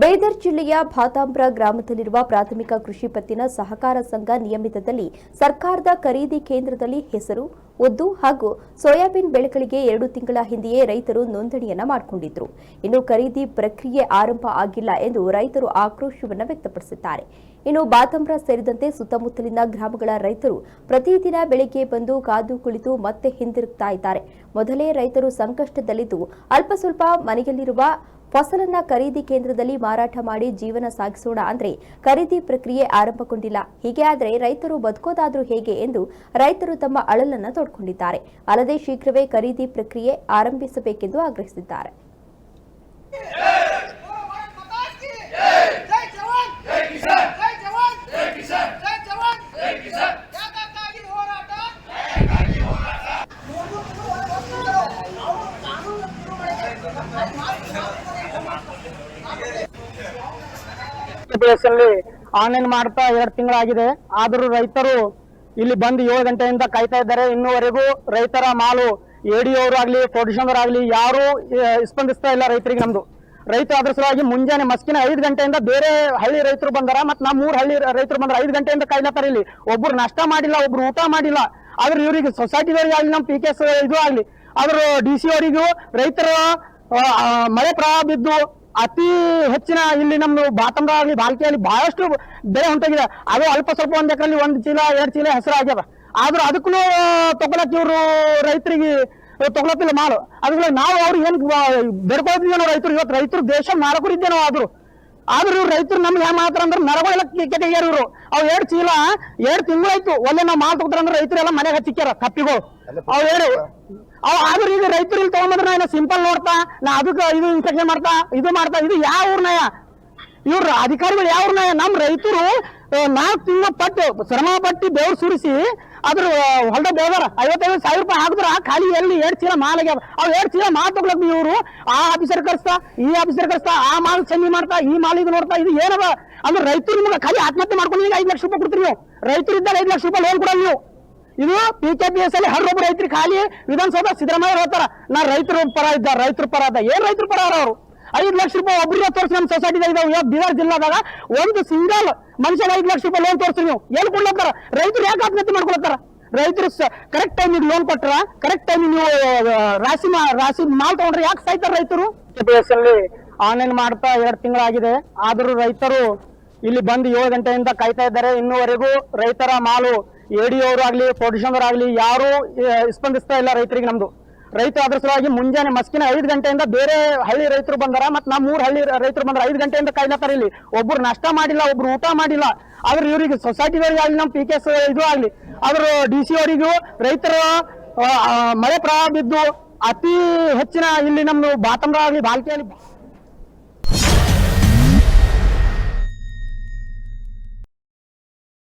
ಬೀದರ್ ಜಿಲ್ಲೆಯ ಭಾತಾಂಬ್ರ ಗ್ರಾಮದಲ್ಲಿರುವ ಪ್ರಾಥಮಿಕ ಕೃಷಿ ಪತ್ತಿನ ಸಹಕಾರ ಸಂಘ ನಿಯಮಿತದಲ್ಲಿ ಸರ್ಕಾರದ ಖರೀದಿ ಕೇಂದ್ರದಲ್ಲಿ ಹೆಸರು ಉದ್ದು ಹಾಗೂ ಸೋಯಾಬೀನ್ ಬೆಳೆಗಳಿಗೆ ಎರಡು ತಿಂಗಳ ಹಿಂದೆಯೇ ರೈತರು ನೋಂದಣಿಯನ್ನ ಮಾಡಿಕೊಂಡಿದ್ರು. ಇನ್ನು ಖರೀದಿ ಪ್ರಕ್ರಿಯೆ ಆರಂಭ ಆಗಿಲ್ಲ ಎಂದು ರೈತರು ಆಕ್ರೋಶವನ್ನು ವ್ಯಕ್ತಪಡಿಸಿದ್ದಾರೆ. ಇನ್ನು ಬಾತಂಬ್ರ ಸೇರಿದಂತೆ ಸುತ್ತಮುತ್ತಲಿನ ಗ್ರಾಮಗಳ ರೈತರು ಪ್ರತಿದಿನ ಬೆಳಿಗ್ಗೆ ಬಂದು ಕಾದು ಕುಳಿತು ಮತ್ತೆ ಹಿಂದಿರುಗ್ತಾ ಇದ್ದಾರೆ. ಮೊದಲೇ ರೈತರು ಸಂಕಷ್ಟದಲ್ಲಿದ್ದು ಅಲ್ಪ ಸ್ವಲ್ಪ ಮನೆಯಲ್ಲಿರುವ ಫಸಲನ್ನ ಖರೀದಿ ಕೇಂದ್ರದಲ್ಲಿ ಮಾರಾಟ ಮಾಡಿ ಜೀವನ ಸಾಗಿಸೋಣ ಅಂದ್ರೆ ಖರೀದಿ ಪ್ರಕ್ರಿಯೆ ಆರಂಭಗೊಂಡಿಲ್ಲ. ಹೀಗೆ ಆದರೆ ರೈತರು ಬದುಕೋದಾದ್ರೂ ಹೇಗೆ ಎಂದು ರೈತರು ತಮ್ಮ ಅಳಲನ್ನ ತೋಡ್ಕೊಂಡಿದ್ದಾರೆ. ಅಲ್ಲದೆ ಶೀಘ್ರವೇ ಖರೀದಿ ಪ್ರಕ್ರಿಯೆ ಆರಂಭಿಸಬೇಕೆಂದು ಆಗ್ರಹಿಸಿದ್ದಾರೆ. Thank. ಆನ್ಲೈನ್ ಮಾಡ್ತಾ ಎರಡು ತಿಂಗಳಾಗಿದೆ. ಆದರೂ ರೈತರು ಇಲ್ಲಿ ಬಂದು ಏಳು ಗಂಟೆಯಿಂದ ಕಾಯ್ತಾ ಇದ್ದಾರೆ. ಇನ್ನುವರೆಗೂ ರೈತರ ಮಾಲು ಎಡಿಯವರು ಆಗಲಿ ಪ್ರೊಡ್ಯೂಸರ್ ಆಗಲಿ, ಯಾರು ಸ್ಪಂದಿಸ್ತಾ ಇಲ್ಲ ರೈತರಿಗೆ ನಮ್ದು. ರೈತ ಅದ್ರ ಸಲುವಾಗಿ ಮುಂಜಾನೆ ಮಸ್ಕಿನ ಐದು ಗಂಟೆಯಿಂದ ಬೇರೆ ಹಳ್ಳಿ ರೈತರು ಬಂದಾರ, ಮತ್ತು ನಮ್ಮ ಮೂರು ಹಳ್ಳಿ ರೈತರು ಬಂದ್ರ, ಐದು ಗಂಟೆಯಿಂದ ಕಾಯ್ಲತ್ತಾರ ಇಲ್ಲಿ. ಒಬ್ರು ನಷ್ಟ ಮಾಡಿಲ್ಲ, ಒಬ್ರು ಊಟ ಮಾಡಿಲ್ಲ. ಆದ್ರೆ ಇವ್ರಿಗೆ ಸೊಸೈಟಿದವ್ರಿಗೆ ಆಗಲಿ ನಮ್ಮ ಪಿ ಕೆ ಎಸ್ ಇದು ಆಗಲಿ, ಆದ್ರೂ ಡಿ ಸಿ ಅವರಿಗೂ ರೈತರ ಮಳೆ ಪ್ರವಾಹ ಬಿದ್ದು ಅತಿ ಹೆಚ್ಚಿನ ಇಲ್ಲಿ ನಮ್ಮ ಬಾತಂಬ್ರ ಆಗಲಿ ಬಾಲ್ಕಿಯಲ್ಲಿ ಬಹಳಷ್ಟು ಬೆಳೆ ಹೊಂಟೋಗಿದೆ. ಅದು ಅಲ್ಪ ಸ್ವಲ್ಪ ಒಂದ್ ಎಕರೆಲ್ಲಿ ಒಂದ್ ಚೀಲ ಎರಡು ಚೀಲ ಹೆಸರು ಆಗ್ಯದ ಆದ್ರೂ ಅದಕ್ಕೂ ತಗೊಳಕ್ ಇವರು ರೈತರಿಗೆ ತಗೊಳತಿಲ್ಲ ಮಾಲು. ಅದಕ್ಕೆ ನಾವು ಅವ್ರಿಗೆ ಏನ್ ಬೆಡ್ಕೊಳ್ತಿದ್ವಿ ನಾವು ರೈತರು ಇವತ್ತು ರೈತರು ದೇಶ ಮಾರಕರು ಇದ್ದೆ ನಾವು ಆದ್ರು. ಆದ್ರೂ ಇವ್ರು ರೈತರು ನಮ್ಗೆ ಏನ್ ಮಾತ್ರ ಅಂದ್ರೆ ನರಗಳ ಕೆಟಗಿಯಾರ ಇವರು? ಅವ್ ಎರಡು ಚೀಲ ಎರಡು ತಿಂಗಳಾಯ್ತು ಒಳ್ಳೆ ನಾವು ಮಾಲ್ ತಗೋತಾರ ಅಂದ್ರೆ ರೈತರೆಲ್ಲ ಮನೆಗೆ ಹಚ್ಚಿಕ್ಯಾರ ಕಪ್ಪಿಗಳು ಅವ್ ಹೇಳಿ ಅವ್ ಆದ್ರೂ ಈಗ ರೈತರು ಇಲ್ಲಿ ತಗೊಂಬಂದ್ರೆ ನಾ ಸಿಂಪಲ್ ನೋಡ್ತಾ, ನಾ ಅದಕ್ಕೆ ಇದು ಇನ್ಸ್ಪೆಕ್ಷನ್ ಮಾಡ್ತಾ, ಇದು ಮಾಡ್ತಾ, ಇದು ಯಾವ ಊರ್ನಾಯ ಇವ್ರ ಅಧಿಕಾರಿಗಳು ಯಾವ ಊರ್ನಾಯ ನಮ್ಮ ರೈತರು ನಾಲ್ಕು ತಿಂಗಳ ಪಟ್ಟು, ಶ್ರಮ ಪಟ್ಟಿ ಬೆವ್ರು ಸುರಿಸಿ, ಅದ್ರ ಹೊಲ್ದ ಬೇವರ ಐವತ್ತೈದು ಸಾವಿರ ರೂಪಾಯಿ ಹಾಕಿದ್ರ ಖಾಲಿ ಎಲ್ಲಿ ಎರಡ್ ಚೀಲ ಮಾಲ್ ಆಗ್ಯಾವ. ಅವ್ ಎರಡ್ ಚೀಲ ಮಾಲ್ ತಗೊಳಕ್ ಇವ್ರು, ಆ ಆಫೀಸರ್ ಕರ್ಸ್ತಾ, ಈ ಆಫೀಸರ್ ಕರ್ಸ್ತಾ, ಆ ಮಾಲ್ ಚಂದಿ ಮಾಡ್ತಾ, ಈ ಮಾಲ್ ಇದು ನೋಡ್ತಾ, ಇದು ಏನದ? ಅಂದ್ರೆ ರೈತರು ನಿಮ್ಗೆ ಖಾಲಿ ಆತ್ಮಹತ್ಯೆ ಮಾಡ್ಕೊಂಡು ಈಗ ಐದು ಲಕ್ಷ ರೂಪಾಯಿ ಕೊಡ್ತೀರಿ ನೀವು. ರೈತರು ಐದು ಲಕ್ಷ ರೂಪಾಯಿ ಲೋನ್ ಕೊಡಲ್ಲ ನೀವು. ಇದು ಪಿ ಕೆ ಪಿ ಎಸ್ ಅಲ್ಲಿ ಹರ್ರೊಬ್ಬ ರೈತರಿಗೆ ಖಾಲಿ, ವಿಧಾನಸೌಧ ಸಿದ್ದರಾಮಯ್ಯ ಹೇಳ್ತಾರ, ನಾ ರೈತರ ಪರ ಇದ್ದ, ರೈತರ ಪರ ಇದ್ದ ಏನ್ ರೈತರ ಪರ ಅವರು? ಐದು ಲಕ್ಷ ರೂಪಾಯಿ ಒಬ್ಬರಿಗೆ ತೋರಿಸಿ ನಮ್ಮ ಸೊಸೈಟಿದಾಗ ಇದಾವೆ. ಯಾವ ಬೀದರ್ ಜಿಲ್ಲಾದಾಗ ಒಂದು ಸಿಂಗಲ್ ಮನುಷ್ಯನ ಐದು ಲಕ್ಷ ರೂಪಾಯಿ ಲೋನ್ ತೋರಿಸ್ರಿ ನೀವು. ಏನು ಕೊಡ್ಲತ್ತಾರ ರೈತರು ಯಾಕೆ ಆತ್ಮಹತ್ಯೆ ಮಾಡ್ಕೊಳತ್ತಾರ? ರೈತರು ಕರೆಕ್ಟ್ ಟೈಮಿಗೆ ಲೋನ್ ಕೊಟ್ರ ಕರೆಕ್ಟ್ ಟೈಮಿಗೆ ನೀವು ರಾಶಿ ರಾಶಿ ಮಾಲ್ ತಗೊಂಡ್ರೆ ಯಾಕೆ ಸಾಯ್ತಾರ ರೈತರು? ಅಲ್ಲಿ ಆನ್ಲೈನ್ ಮಾಡ್ತಾ ಎರಡು ತಿಂಗಳಾಗಿದೆ. ಆದರೂ ರೈತರು ಇಲ್ಲಿ ಬಂದು ಏಳು ಗಂಟೆಯಿಂದ ಕಾಯ್ತಾ ಇದ್ದಾರೆ. ಇನ್ನೂವರೆಗೂ ರೈತರ ಮಾಲು ಎಡಿಯವರು ಆಗಲಿ ಪ್ರೊಡ್ಯೂಸರ್ ಆಗಲಿ ಯಾರು ಸ್ಪಂದಿಸ್ತಾ ಇಲ್ಲ ರೈತರಿಗೆ ನಮ್ದು. ರೈತ ಅದ್ರ ಸಲುವಾಗಿ ಮುಂಜಾನೆ ಮಸ್ಕಿನ ಐದು ಗಂಟೆಯಿಂದ ಬೇರೆ ಹಳ್ಳಿ ರೈತರು ಬಂದಾರ, ಮತ್ತೆ ನಮ್ಮ ಮೂರು ಹಳ್ಳಿ ರೈತರು ಬಂದ್ರೆ, ಐದು ಗಂಟೆಯಿಂದ ಕಾಯ್ಲತ್ತಾರ ಇಲ್ಲಿ. ಒಬ್ರು ನಷ್ಟ ಮಾಡಿಲ್ಲ, ಒಬ್ರು ಊಟ ಮಾಡಿಲ್ಲ. ಆದ್ರೆ ಇವರಿಗೆ ಸೊಸೈಟಿ ಆಗಲಿ ನಮ್ಮ ಪಿ ಕೆ ಎಸ್ ಇದು ಆಗಲಿ, ಆದ್ರ ಡಿ ಸಿ ಅವರಿಗೂ ರೈತರ ಮಳೆ ಪ್ರವಾಹ ಬಿದ್ದು ಅತಿ ಹೆಚ್ಚಿನ ಇಲ್ಲಿ ನಮ್ಮ ಬಾತಂಬ್ರ ಆಗಲಿ ಬಾಲ್ಕಿಯಲ್ಲಿ